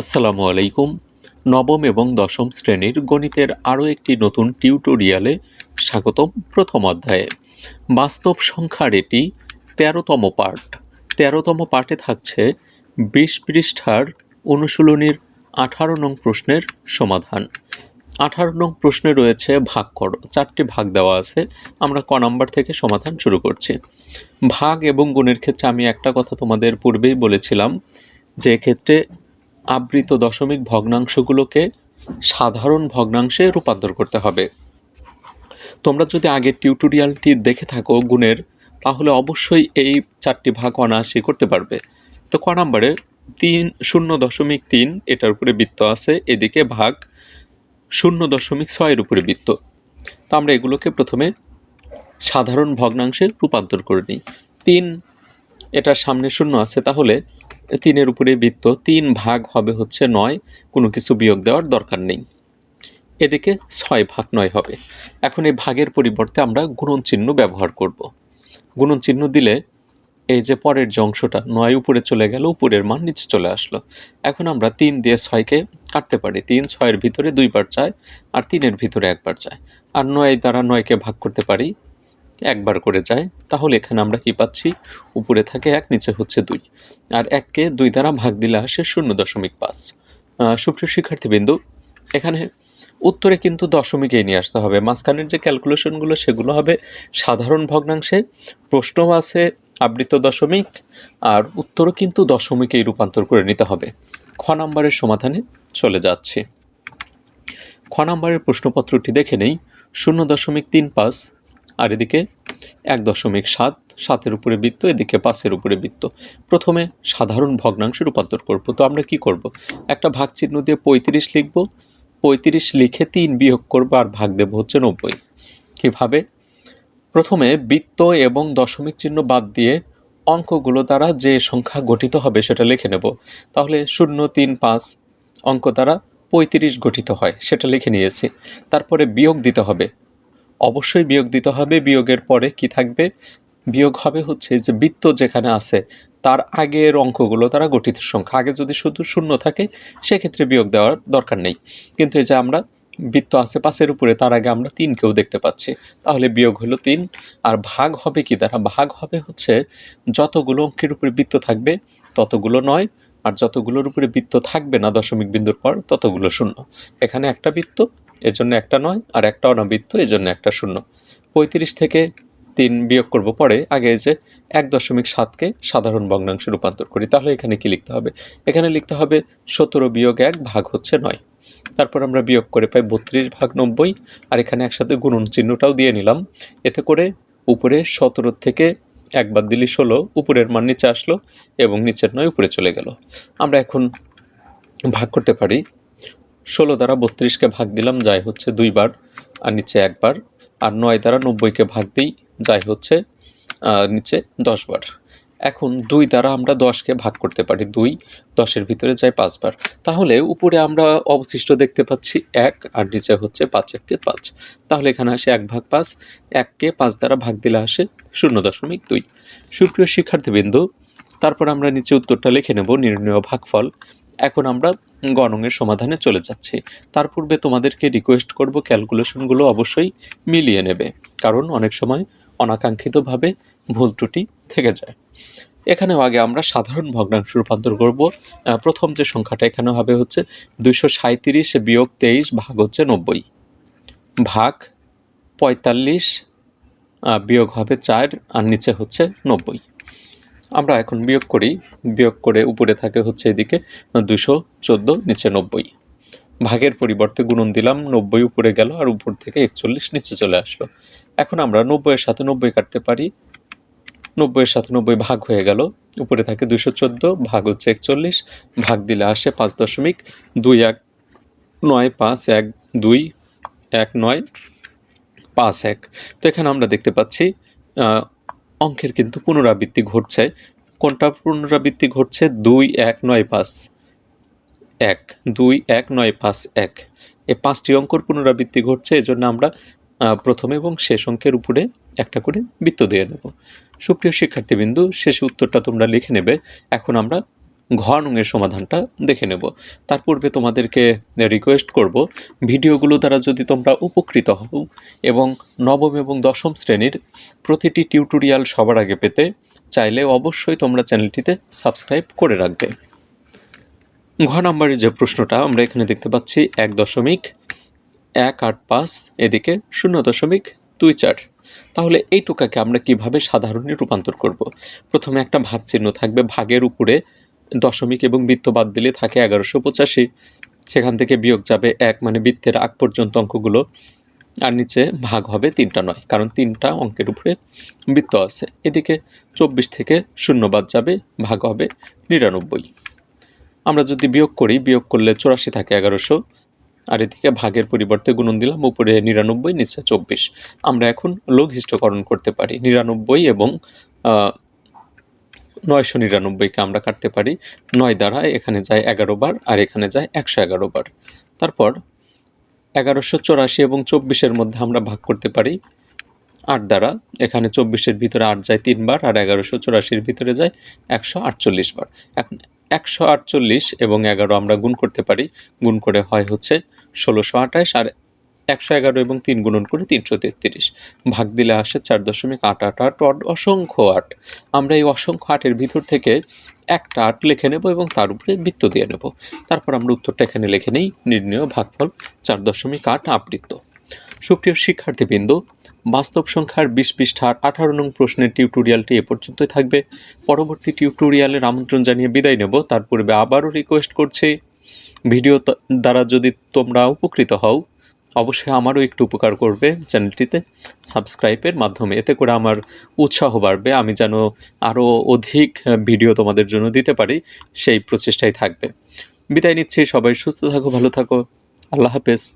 আসসালামু আলাইকুম। নবম এবং দশম শ্রেণির গণিতের আরও একটি নতুন টিউটোরিয়ালে স্বাগতম প্রথম অধ্যায়ে। বাস্তব সংখ্যার এটি তেরোতম পার্ট তেরোতম পার্টে থাকছে বিশ পৃষ্ঠার অনুশীলনীর আঠারো নং প্রশ্নের সমাধান। আঠারো নং প্রশ্নে রয়েছে ভাগ করো। চারটি ভাগ দেওয়া আছে। আমরা ক নাম্বার থেকে সমাধান শুরু করছি। ভাগ এবং গুণের ক্ষেত্রে আমি একটা কথা তোমাদের পূর্বেই বলেছিলাম যে ক্ষেত্রে আবৃত দশমিক ভগ্নাংশগুলোকে সাধারণ ভগ্নাংশে রূপান্তর করতে হবে। তোমরা যদি আগের টিউটোরিয়ালটি দেখে থাকো গুণের, তাহলে অবশ্যই এই চারটি ভাগ অনায়াসই করতে পারবে। তো ক নাম্বারে, তিন শূন্য দশমিক তিন এটার উপরে বৃত্ত আছে, এদিকে ভাগ শূন্য দশমিক ছয়ের উপরে বৃত্ত। তো আমরা এগুলোকে প্রথমে সাধারণ ভগ্নাংশে রূপান্তর করে নিই। তিন, এটার সামনে শূন্য আছে, তাহলে তিনের উপরে বৃত্ত তিন ভাগ হবে হচ্ছে নয়, কোনো কিছু বিয়োগ দেওয়ার দরকার নেই। এদিকে ছয় ভাগ নয় হবে। এখন এই ভাগের পরিবর্তে আমরা গুণন চিহ্ন ব্যবহার করব। গুণন চিহ্ন দিলে এই যে পরের যে অংশটা, নয় উপরে চলে গেল, উপরের মান নিচে চলে আসলো। এখন আমরা তিন দিয়ে ছয়কে কাটতে পারি। তিন ছয়ের ভিতরে দুইবার চায় আর তিনের ভিতরে একবার চায়। আর নয় দ্বারা নয়কে ভাগ করতে পারি একবার করে যায়, তাহলে এখানে আমরা কি পাচ্ছি? উপরে থাকে এক, নিচে হচ্ছে দুই। আর এককে দুই দ্বারা ভাগ দিলে আসে শূন্য দশমিক পাঁচ। সুপ্রিয় শিক্ষার্থীবৃন্দু, এখানে উত্তরে কিন্তু দশমিকেই নিয়ে আসতে হবে। মাঝখানের যে ক্যালকুলেশনগুলো, সেগুলো হবে সাধারণ ভগ্নাংশে প্রশ্ন আছে আবৃত দশমিক, আর উত্তরও কিন্তু দশমিকেই রূপান্তর করে নিতে হবে। খ নাম্বারের সমাধানে চলে যাচ্ছে। খ নাম্বারের প্রশ্নপত্রটি দেখে নেই। শূন্য দশমিক তিন পাঁচ আর এদিকে এক দশমিক সাত, সাতের উপরে বৃত্ত, এদিকে পাঁচের উপরে বৃত্ত। প্রথমে সাধারণ ভগ্নাংশে রূপান্তর করব। তো আমরা কি করব? একটা ভাগ চিহ্ন দিয়ে পঁয়ত্রিশ লিখব। পঁয়ত্রিশ লিখে তিন বিয়োগ করব আর ভাগ দেব হচ্ছে নব্বই। কীভাবে? প্রথমে বৃত্ত এবং দশমিক চিহ্ন বাদ দিয়ে অঙ্কগুলো দ্বারা যে সংখ্যা গঠিত হবে সেটা লিখে নেব। তাহলে শূন্য, তিন, পাঁচ অঙ্ক দ্বারা পঁয়ত্রিশ গঠিত হয়, সেটা লিখে নিয়েছি। তারপরে বিয়োগ দিতে হবে। অবশ্যই বিয়োগ দিতে হবে। বিয়োগের পরে কি থাকবে? বিয়োগ হবে হচ্ছে যে বৃত্ত যেখানে আছে, তার আগের অঙ্কগুলো, তারা গঠিত সংখ্যা। আগে যদি শুধু শূন্য থাকে, সেক্ষেত্রে বিয়োগ দেওয়ার দরকার নেই। কিন্তু এই যে আমরা বৃত্ত আছে পাশের উপরে, তার আগে আমরা তিনকেও দেখতে পাচ্ছি। তাহলে বিয়োগ হলো তিন, আর ভাগ হবে কি? দ্বারা ভাগ হবে হচ্ছে যতগুলো অঙ্কের উপরে বৃত্ত থাকবে, ততগুলো নয়, আর যতগুলোর উপরে বৃত্ত থাকবে না দশমিক বিন্দুর পর, ততগুলো শূন্য। এখানে একটা বৃত্ত এজন্য একটা নয় আর একটা অনাবৃত্ত, এজন্য একটা শূন্য। পঁয়ত্রিশ থেকে তিন বিয়োগ করব পরে, আগে যে এক দশমিক সাতকে সাধারণ ভগ্নাংশে রূপান্তর করি, তাহলে এখানে কি লিখতে হবে? এখানে লিখতে হবে সতেরো বিয়োগ এক ভাগ হচ্ছে নয়। তারপর আমরা বিয়োগ করে পাই বত্রিশ ভাগ নব্বই, আর এখানে একসাথে গুণন চিহ্নটাও দিয়ে নিলাম। এতে করে উপরে সতেরো থেকে একবার দিলি ষোলো, উপরের মান নিচে আসলো এবং নিচের নয় উপরে চলে গেল। আমরা এখন ভাগ করতে পারি ষোলো দ্বারা বত্রিশকে ভাগ দিলাম যাই হচ্ছে দুইবার, আর নিচে একবার, আর নয় দ্বারা নব্বইকে ভাগ দিই যাই হচ্ছে নিচে দশবার। এখন দুই দ্বারা আমরা দশকে ভাগ করতে পারি, দুই, দশের ভিতরে যায় পাঁচবার। তাহলে উপরে আমরা অবশিষ্ট দেখতে পাচ্ছি এক, আর নিচে হচ্ছে পাঁচ, এককে পাঁচ। তাহলে এখানে আসে এক ভাগ পাঁচ, এককে পাঁচ দ্বারা ভাগ দিলে আসে শূন্য দশমিক দুই। সুপ্রিয় শিক্ষার্থীবৃন্দু, তারপর আমরা নিচে উত্তরটা লিখে নেব, নির্ণয় ভাগফল। এখন আমরা গণনের সমাধানে চলে যাচ্ছি। তার পূর্বে তোমাদেরকে রিকোয়েস্ট করব ক্যালকুলেশনগুলো অবশ্যই মিলিয়ে নেবে, কারণ অনেক সময় অনাকাঙ্ক্ষিতভাবে ভুল ত্রুটি থেকে যায়। এখানেও আগে আমরা সাধারণ ভগ্নাংশ রূপান্তর করব। প্রথম যে সংখ্যাটা এখানে হবে হচ্ছে দুইশো সাঁত্রিশ বিয়োগ তেইশ ভাগ হচ্ছে নব্বই। ভাগ পঁয়তাল্লিশ বিয়োগ হবে চার, আর নিচে হচ্ছে নব্বই। আমরা এখন বিয়োগ করি, বিয়োগ করে উপরে থাকে হচ্ছে এদিকে দুশো চোদ্দ, নিচে নব্বই। ভাগের পরিবর্তে গুণন দিলাম, নব্বই উপরে গেল আর উপর থেকে একচল্লিশ নিচে চলে আসলো। এখন আমরা নব্বইয়ের সাথে নব্বই কাটতে পারি। নব্বইয়ের সাথে নব্বই ভাগ হয়ে গেল, উপরে থাকে দুশো চোদ্দ, ভাগ হচ্ছে একচল্লিশ, ভাগ দিলে আসে পাঁচ দশমিক দুই এক নয় পাঁচ এক দুই এক নয় পাঁচ এক। তো এখানে আমরা দেখতে পাচ্ছি অঙ্কের কিন্তু পুনরাবৃত্তি ঘটছে। কোনটা পুনরাবৃত্তি ঘটছে? দুই, এক, নয়, পাঁচ। এক, দুই, এক, নয়, পাঁচ, এক। এই পাঁচটি অঙ্কর পুনরাবৃত্তি ঘটছে, এজন্য আমরা প্রথমে এবং শেষ অঙ্কের উপরে একটা করে বৃত্ত দিয়ে নেব। সুপ্রিয় শিক্ষার্থীবিন্দু, শেষ উত্তরটা তোমরা লিখে নেবে। এখন আমরা ঘ নংয়ের সমাধানটা দেখে নেব। তার পূর্বে তোমাদেরকে রিকোয়েস্ট করব, ভিডিওগুলো দ্বারা যদি তোমরা উপকৃত হও এবং নবম এবং দশম শ্রেণির প্রতিটি টিউটোরিয়াল সবার আগে পেতে চাইলে অবশ্যই তোমরা চ্যানেলটিতে সাবস্ক্রাইব করে রাখবে। ঘ নম্বরের যে প্রশ্নটা আমরা এখানে দেখতে পাচ্ছি, এক দশমিক এক আট পাঁচ, এদিকে শূন্য দশমিক দুই চার। তাহলে এই টোকাকে আমরা কীভাবে সাধারণে রূপান্তর করব? প্রথমে একটা ভাগ চিহ্ন থাকবে, ভাগের উপরে দশমিক এবং বৃত্ত বাদ দিলে থাকে এগারোশো পঁচাশি। সেখান থেকে বিয়োগ যাবে এক মানে বৃত্তের আগ পর্যন্ত অঙ্কগুলো। আর নিচে ভাগ হবে তিনটা নয়, কারণ তিনটা অঙ্কের উপরে বৃত্ত আছে। এদিকে চব্বিশ থেকে শূন্য বাদ যাবে, ভাগ হবে নিরানব্বই। আমরা যদি বিয়োগ করি, বিয়োগ করলে চুরাশি থাকে এগারোশো। আর এদিকে ভাগের পরিবর্তে গুণন দিলাম, উপরে নিরানব্বই, নিচে চব্বিশ। আমরা এখন লঘিষ্ঠকরণ করতে পারি, নিরানব্বই এবং নয়শো নিরানব্বইকে আমরা কাটতে পারি। নয় দ্বারা এখানে যায় এগারো বার আর এখানে যায় একশো এগারো বার। তারপর এগারোশো চৌরাশি এবং চব্বিশের মধ্যে আমরা ভাগ করতে পারি। আট দ্বারা এখানে চব্বিশের ভিতরে আট যায় তিনবার আর এগারোশো চৌরাশির ভিতরে যায় একশো আটচল্লিশ বার। এখন একশো আটচল্লিশ এবং এগারো আমরা গুণ করতে পারি। গুণ করে হয় হচ্ছে ষোলোশো আর একশো এগারো এবং তিন গুণন করে তিনশো তেত্রিশ। ভাগ দিলে আসে চার দশমিক আট আট আট অসংখ্য আট। আমরা এই অসংখ্য আটের ভিতর থেকে একটা আট লিখে নেব এবং তার উপরে বৃত্ত দিয়ে নেব। তারপর আমরা উত্তরটা এখানে লিখে নেই। নির্ণয় ভাগফল চার দশমিক আট আবৃত্ত। সুপ্রিয় শিক্ষার্থীবৃন্দ, বাস্তব সংখ্যার বিশ পৃষ্ঠার আঠারো নং প্রশ্নের টিউটোরিয়ালটি এ পর্যন্তই থাকবে। পরবর্তী টিউটোরিয়ালের আমন্ত্রণ জানিয়ে বিদায় নেব। তার পূর্বে আবারও রিকোয়েস্ট করছি, ভিডিও দ্বারা যদি তোমরা উপকৃত হও অবশ্যই আমারও একটু উপকার করবে চ্যানেলটিতে সাবস্ক্রাইবের মাধ্যমে। এতে করে আমার উৎসাহ বাড়বে, আমি যেন আরও অধিক ভিডিও তোমাদের জন্য দিতে পারি, সেই প্রচেষ্টাই থাকবে। বিদায় নিচ্ছি, সবাই সুস্থ থাকো, ভালো থাকো। আল্লাহ হাফেজ।